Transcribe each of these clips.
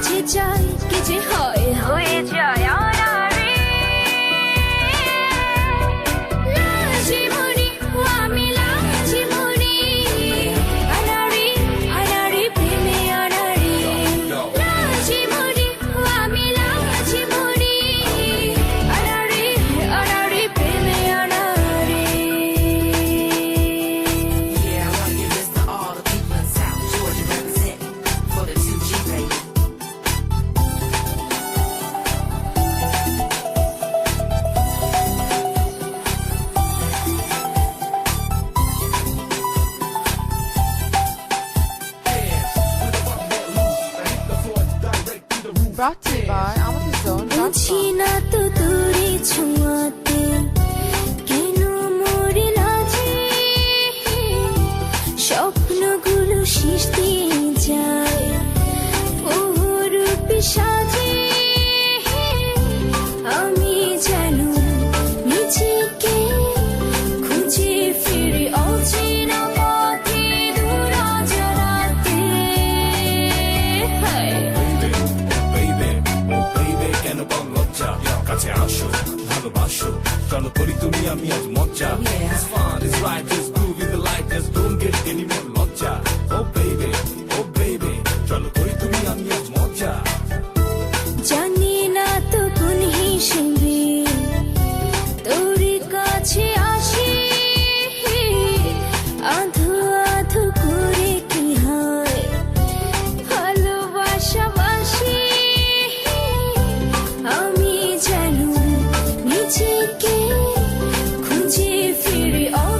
মাঝে যাই কি যে হয় হয়ে যায়। brought to you by AmazonZone.com. স্বপ্নগুলো শেষ দিয়ে যায় ও রূপী সাজা show চলো করি তুমি আমি আজ মজা It's fun, it's right, it's groovy, the light, just don't get any more লজ্জা Oh baby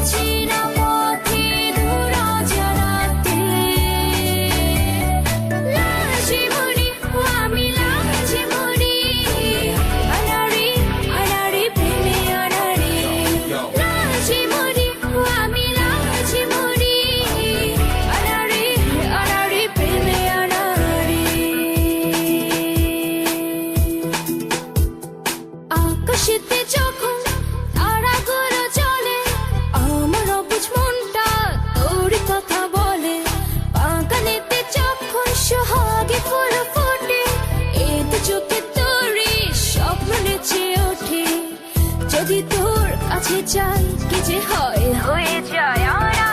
Tchau. যদি তোর কাছে চাই কি যে হয়? হয়ে যায়